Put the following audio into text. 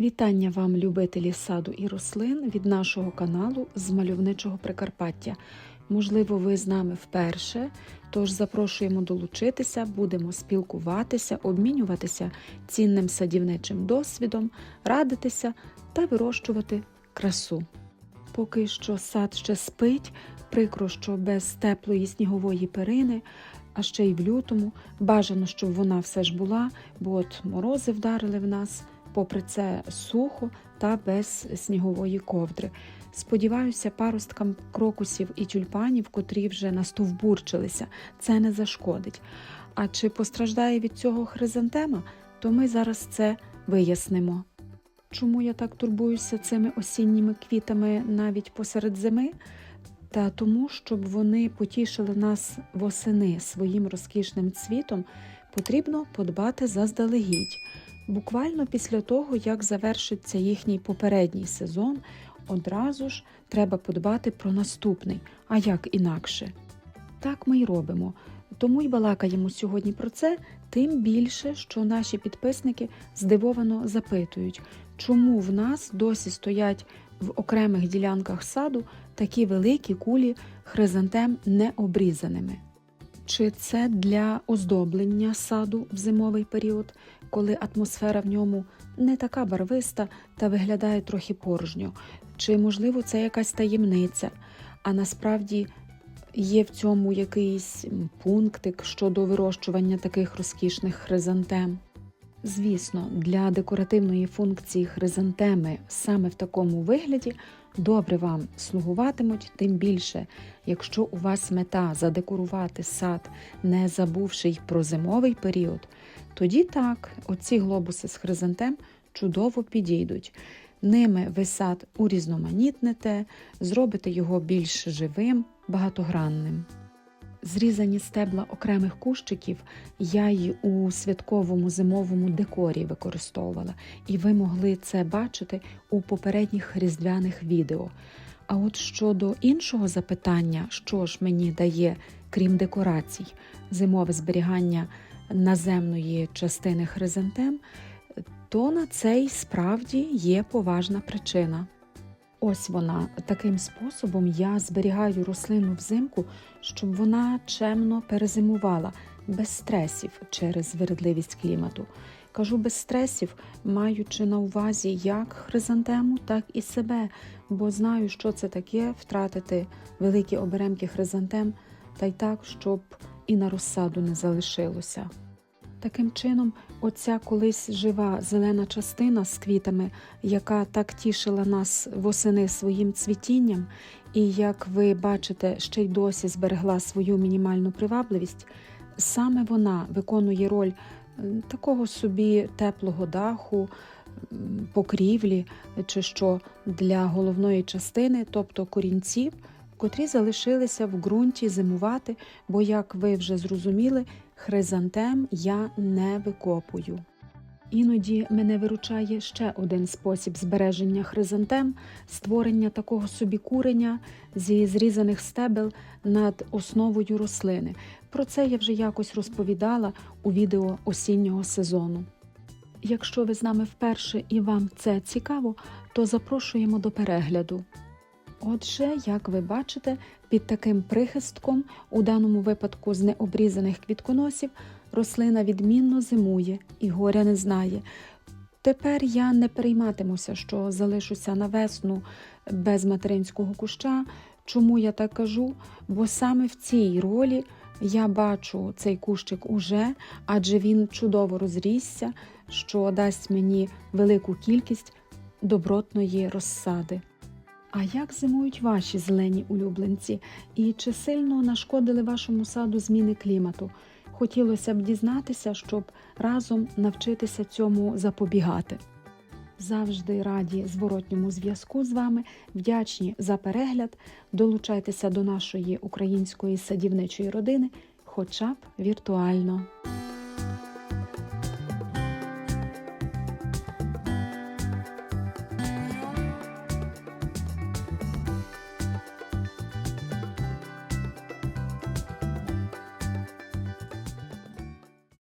Вітання вам, любителі саду і рослин від нашого каналу з мальовничого Прикарпаття. Можливо, ви з нами вперше, тож запрошуємо долучитися, будемо спілкуватися, обмінюватися цінним садівничим досвідом, радитися та вирощувати красу. Поки що сад ще спить, прикро, що без теплої снігової перини, а ще й в лютому. Бажано, щоб вона все ж була, бо от морози вдарили в нас попри це сухо та без снігової ковдри. Сподіваюся, паросткам крокусів і тюльпанів, котрі вже настовбурчилися, це не зашкодить. А чи постраждає від цього хризантема, то ми зараз це вияснимо. Чому я так турбуюся цими осінніми квітами навіть посеред зими? Та тому, щоб вони потішили нас восени своїм розкішним цвітом, потрібно подбати заздалегідь. Буквально після того, як завершиться їхній попередній сезон, одразу ж треба подбати про наступний, а як інакше. Так ми й робимо. Тому й балакаємо сьогодні про це, тим більше, що наші підписники здивовано запитують, чому в нас досі стоять в окремих ділянках саду такі великі кулі хризантем необрізаними. Чи це для оздоблення саду в зимовий період, коли атмосфера в ньому не така барвиста та виглядає трохи порожньо? Чи, можливо, це якась таємниця, а насправді є в цьому якийсь пунктик щодо вирощування таких розкішних хризантем? Звісно, для декоративної функції хризантеми саме в такому вигляді добре вам слугуватимуть, тим більше, якщо у вас мета задекорувати сад, не забувши й про зимовий період, тоді так, оці глобуси з хризантем чудово підійдуть. Ними ви сад урізноманітните, зробите його більш живим, багатогранним. Зрізані стебла окремих кущиків я й у святковому зимовому декорі використовувала, і ви могли це бачити у попередніх різдвяних відео. А от щодо іншого запитання, що ж мені дає, крім декорацій, зимове зберігання наземної частини хризантем, то на це й справді є поважна причина. Ось вона. Таким способом я зберігаю рослину взимку, щоб вона чемно перезимувала, без стресів через вередливість клімату. Кажу без стресів, маючи на увазі як хризантему, так і себе, бо знаю, що це таке втратити великі оберемки хризантем, та й так, щоб і на розсаду не залишилося. Таким чином, оця колись жива зелена частина з квітами, яка так тішила нас восени своїм цвітінням, і, як ви бачите, ще й досі зберегла свою мінімальну привабливість, саме вона виконує роль такого собі теплого даху, покрівлі чи що для головної частини, тобто корінців, котрі залишилися в ґрунті зимувати, бо, як ви вже зрозуміли, хризантем я не викопую. Іноді мене виручає ще один спосіб збереження хризантем створення такого собі куреня зі зрізаних стебел над основою рослини. Про це я вже якось розповідала у відео осіннього сезону. Якщо ви з нами вперше і вам це цікаво, то запрошуємо до перегляду. Отже, як ви бачите, під таким прихистком, у даному випадку з необрізаних квітконосів, рослина відмінно зимує і горя не знає. Тепер я не перейматимуся, що залишуся на весну без материнського куща. Чому я так кажу? Бо саме в цій ролі я бачу цей кущик уже, адже він чудово розрісся, що дасть мені велику кількість добротної розсади. А як зимують ваші зелені улюбленці? І чи сильно нашкодили вашому саду зміни клімату? Хотілося б дізнатися, щоб разом навчитися цьому запобігати. Завжди раді зворотньому зв'язку з вами, вдячні за перегляд. Долучайтеся до нашої української садівничої родини, хоча б віртуально.